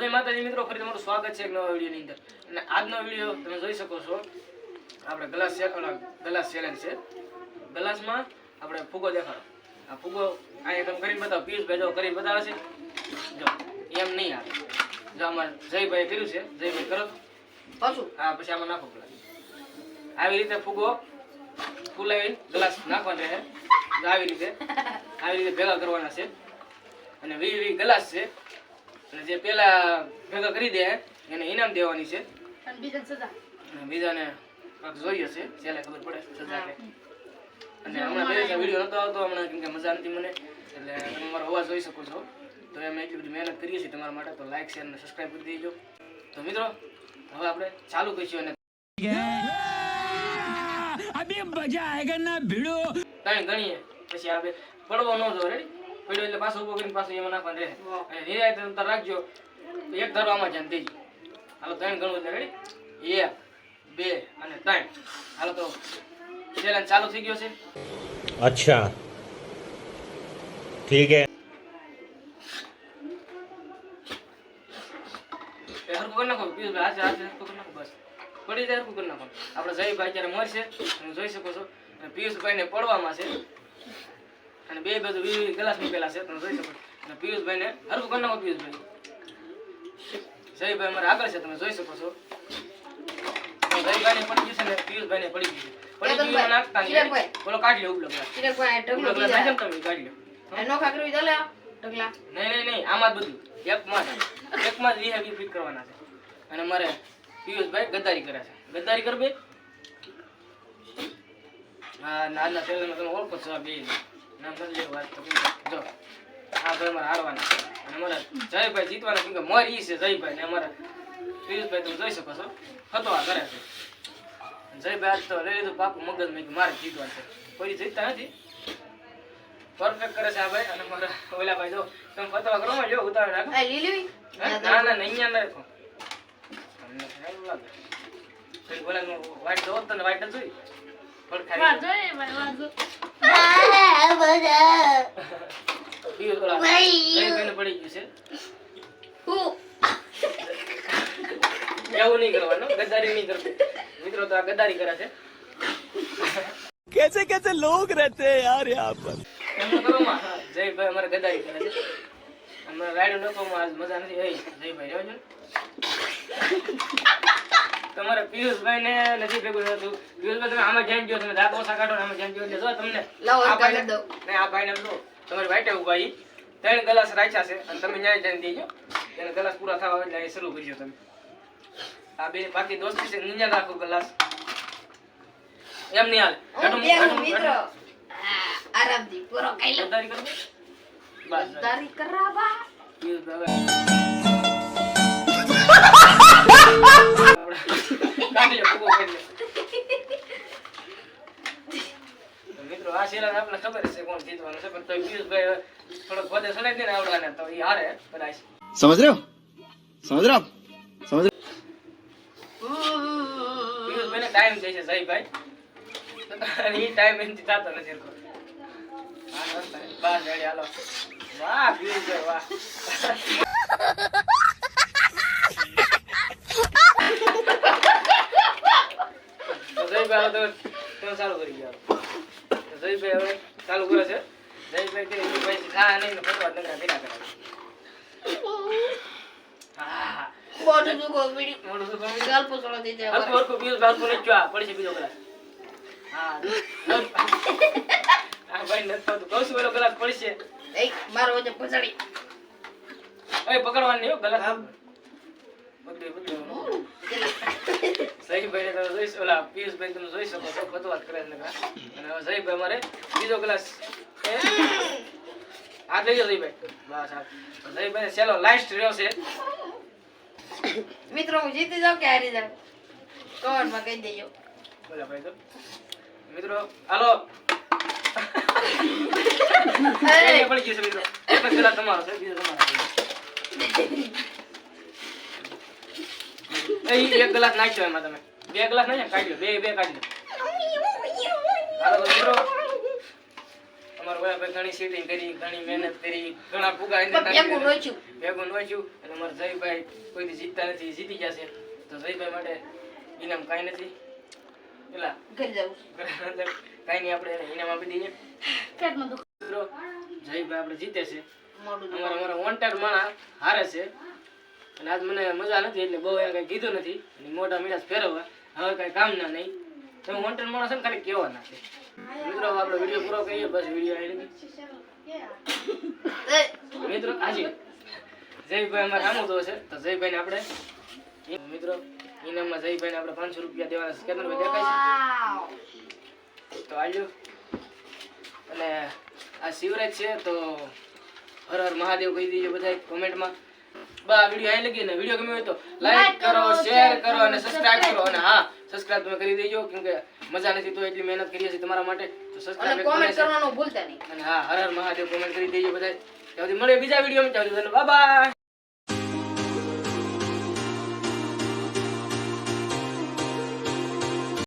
જય માતાજી મિત્રો ફરી તમારું સ્વાગત છે એક નવા વિડીયોની અંદર. અને આજનો વીડિયો તમે જોઈ શકો છો આપણે ગ્લાસ ગ્લાસ ચેલેન્જ છે. ગ્લાસમાં આપણે ફૂગો દેખાડો. આ ફૂગો અહીંયા તમે કરીને બતાવો. પિયુષભાઈ જો કરીને બતાવે છે. જો એમ નહીં આવે. જો આમાં જયભાઈ કર્યું છે. જયભાઈ કરો. પાછું. હા પછી આમાં નાખો ગ્લાસ આવી રીતે ફૂગો ફૂલાવી ગ્લાસ નાખવાનો રહે. આવી રીતે. આવી રીતે ભેગા કરવાના છે. અને વી વી ગ્લાસ છે. અને જે પેલા ભેગા કરી દે એને ઇનામ દેવાની છે. બીજાને સજા. જોઈએ છે છેલ્લે ખબર પડે સજા કે. અને હમણાં પહેલા વીડિયો નતો આવતો હમણાં કેમ કે મજા નથી મને. એટલે તમે મારો અવાજ જોઈ શકો છો. તો અમે એટલી બધી મહેનત કરીએ છીએ તમારા માટે તો લાઈક શેર અને સબસ્ક્રાઈબ કરી દેજો. તો મિત્રો હવે આપણે ચાલુ કરીશું અને મજા આયેગા ના ભીડો. ત્રણ ગણીએ. પછી આપણે પડવો ન જો રેડી પડ્યો એટલે પાછો ઊભો કરીને પાછો એમાં નાખવાનું રહે. નિરાય અંતર રાખજો. એક ધારો આમાં ધ્યાન દેજો. હાલો ત્રણ ગણું એટલે રેડી એક બે અને ત્રણ. હાલો તો ચેલેન્જ ચાલુ થઈ ગયો છે. અચ્છા. ઠીક હે પડી જાય નાખો આપડે જય ભાઈ ત્યારે મળશે હું જોઈ શકો છો. પિયુષભાઈ ને પડવામાં છે. અને બે બાજુ વી વી ગ્લાસ મૂકેલા છે તમે જોઈ શકો. અને પિયુષભાઈને હરખું કરી નાખો પિયુષભાઈ. જયભાઈ અમારે આગળ છે તમે જોઈ શકો છો. તો જયભાઈને પડી ગયું છે ને પિયુષભાઈને પડી ગયું પડી ગયું નાખતા બોલો કાઢી લો ઉબલો ગ્લાસ તિરક ભાઈ ઉબલો ઢગલો ગ્લાસ બીજા. નાખો ને તમે કાઢી લો. એ નોખા ચાલે ઢગલા. નહીં નહીં નહીં આમાં જ બધું. એકમાં એકમાં જ વી ફિટ કરવાના છે. અને મારે પિયુષભાઈ ગદ્દારી કરે છે. ગદ્દારી કર હા નાના તમે ઓળખો છો આ બે. નથી લેવું વાત તો જો આ ભાઈ મારે હારવાના અને મારા જયભાઈ જીતવાના કેમ કે મોર ઈ છે જયભાઈ ને અમારા પિયુષભાઈ તમે જોઈ શકો છો. આ કરે છે. જયભાઈ આજ તો લઈ લીધું પાકું મગજ મેં મારે જીતવાનું છે. કોઈ જીતતા નથી. પરફેક્ટ કરે છે આ ભાઈ. અને મારા ઓલા ભાઈ જો તમે ફતવા કરો જો ઉતારી એ લીલી હે? ના ના અહીંયા ના રાખો. તમને સારું લાગે. કઈ બોલા વાઈટ જો તને વાઈટ જ જોઈ? બીજું ઓલા જયભાઈને પડી ગયું છે હું એવું નહીં કરવાનું ગદ્દારી નહીં કરતું મિત્રો તો આ ગદ્દારી કરે છે कैसे कैसे लोग रहते हैं यार यहाँ पर એમ તો કરો માં જયભાઈ અમારે ગદ્દારી કરે છે અમારે રાયડું નખવામાં આજ મજા નથી એ જયભાઈ રહેજો ને. તમારે પિયુષભાઈ ને નથી ભેગું થતું. પિયુષભાઈ તમે આમાં ધ્યાન દો તમે દાંત ઓછા કાઢો આમાં ધ્યાન દો એટલે જો તમને લાવો, આ ભાઈ ને આ ભાઈ ને દો તમારી વાઈટે ઊભા. ત્રણ ગ્લાસ રાખ્યા છે અને તમે ન્યાય જઈને દેજો. એને ગ્લાસ પૂરા થવા એટલે એ શરૂ કરજો તમે. આ બે બાકી દોસ્તી છે નીચે રાખો ગ્લાસ. એમ નહીં હાલ. કાઢો, મિત્ર. આરામથી પૂરો કઈ લો. ગદ્દારી કરો બસ બસ. તારી કરાવા. પણ જીતવાનું છે પણ તો પિયુષભાઈ થોડોક વધે સડાઈ દે ને આવડવાને તો એ હારે કદાચ સમજ રહ્યો? સમજ રહ્યો? સમજ પિયુષભાઈને ટાઈમ થઈ છે જયભાઈ. એ ટાઈમ એમથી થતો નથી બસ રેડી હાલો. વાહ પિયુષભાઈ વાહ. જયભાઈ હવે તો ચાલુ હવે ચાલુ કરે છે? જયભાઈ એ ભાઈ ખા નહીં ને ફટવા ભેગા કરે હા મોઢું તો પિયુષભાઈ હરખું નહીં જો આ પડશે બીજો કલાક. હા. આ ભાઈ નથી થતું. કહું છું પેલો પડશે. એ મારો વજન પછાડી. એ પકડવાનું નહીં હો ગ્લાસ બધું બધું સહી ભાઈ તમે શકો- ઓલા પિયુષભાઈ તમે જોઈ શકો છો વાત કરે. અને સહી ભાઈ અમારે બીજો ગ્લાસ આ લઈ જઈ ભાઈ. બસ હા ભાઈ ચલો લાસ્ટ રહ્યો છે. મિત્રો હું જીતી જાઉં કે હારી જાઉં? કમેન્ટમાં કહી દેજો. બોલા ભાઈ તો. મિત્રો હાલો. એ, એ પડી ગયું છે મિત્રો. એક જ તમારો છે બીજો તમારો એક ગ્લાસ નાખ્યો એમાં તમે. બે ગ્લાસ નહીં કાઢી લો. બે બે કાઢી લો. હાલો મિત્રો. ઓલા ઘણી સીટિંગ કરી ઘણી મહેનત કરી ઘણા ફુગા અંદર પણ નાખી ભેગું દીધા. નોચ્યું. ભેગું નોચ્યું અને અમારા જયભાઈ કોઈથી જીતતા નથી જીતી ગયા છે. તો જયભાઈ માટે ઇનામ કાંઈ નથી. પેલા ઘરે કાંઈ નહીં આપણે ઇનામ આપી દઈએ. પેટમાં દુખ મિત્રો જયભાઈ આપણે જીતે છે. અમારા અમારા વોન્ટેડ માણા હારે છે. અને આજ મને મજા નથી એટલે બહુ કઈ કીધું નથી. અને મોટા મીઠા ફેરવવા. હવે કઈ કામ ના નહીં. તમે વોન્ટેડ માણસ ને ખાલી કહેવાના છે મિત્રો આપણે વીડિયો પૂરો કરીએ બસ વીડિયો આવી મિત્રો હાજી જયભાઈ અમારે આમું તો છે તો જયભાઈને આપણે મિત્રો ઇનામમાં જયભાઈને આપણે પાંચસો રૂપિયા દેવાના કેતનભાઈ દેખાય છે? તો આવજો અને આ શિવરાજ છે તો હર હર મહાદેવ કહી દીજો બધા કોમેન્ટમાં. બા વીડિયો આવી લગી ને વીડિયો ગમ્યો હોય તો લાઈક કરો શેર કરો અને સબસ્ક્રાઇબ કરો. અને હા સબસ્ક્રાઇબ તમે કરી દેજો કેમ કે મજા નથી તો એટલી મહેનત કરીએ છીએ તમારા માટે. તો સબસ્ક્રાઇબ કોમેન્ટ કરવાનું ભૂલતા નહીં. અને હા હર હર મહાદેવ કોમેન્ટ કરી દેજો બધા ત્યાં સુધી મળીએ બીજા વિડીયોમાં ત્યાં સુધી બાય બાય